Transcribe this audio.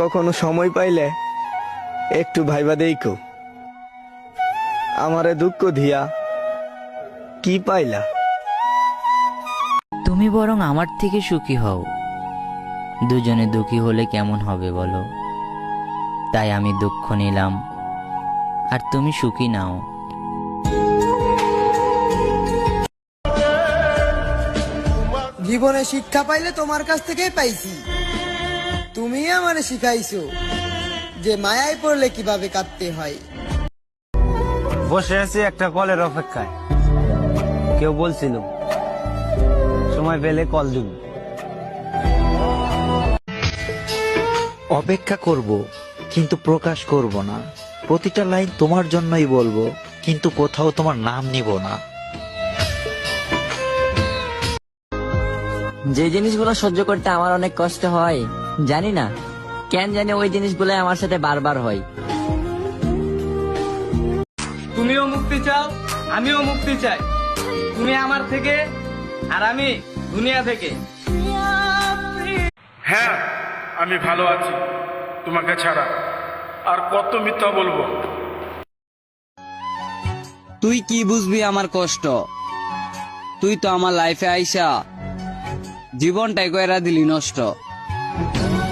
কখনো সময় পাইলে একটু ভাইবা দেইকো। আমারে দুঃখ দিয়া কি পাইলা? তুমি বরং আমার থেকে সুখী হও। দুজনে দুঃখী হলে কেমন হবে বলো? তাই আমি দুঃখ নিলাম আর তুমি সুখী নাও। জীবনে শিক্ষা পাইলে তোমার কাছ থেকেই পাইছি। তুমি আমারে শিখাইছো যে মায়ায় পড়লে কীভাবে কাঁদতে হয়। বসে আছি একটা কলের অপেক্ষায়। কেউ বলছিল সময় পেলে কল দিব। অপেক্ষা করব কিন্তু প্রকাশ করব না। প্রতিটা লাইন তোমার জন্যই বলব কিন্তু কোথাও তোমার নাম নিব না। যে জিনিসগুলো সহ্য করতে আমার অনেক কষ্ট হয় জানি না। কেন জানি ওই জিনিসগুলো আমার সাথে বারবার হয়। তুমিও মুক্তি চাও আমিও মুক্তি চাই। তুমি আমার থেকে আর আমি দুনিয়া থেকে। হ্যাঁ আমি ভালো আছি তোমাকে ছাড়া। আর কত মিথ্যা বলব? তুই কি বুঝবি আমার কষ্ট? তুই তো আমার লাইফে আইসা জীবনটাই কয়রা দিলি নষ্ট। Thank you.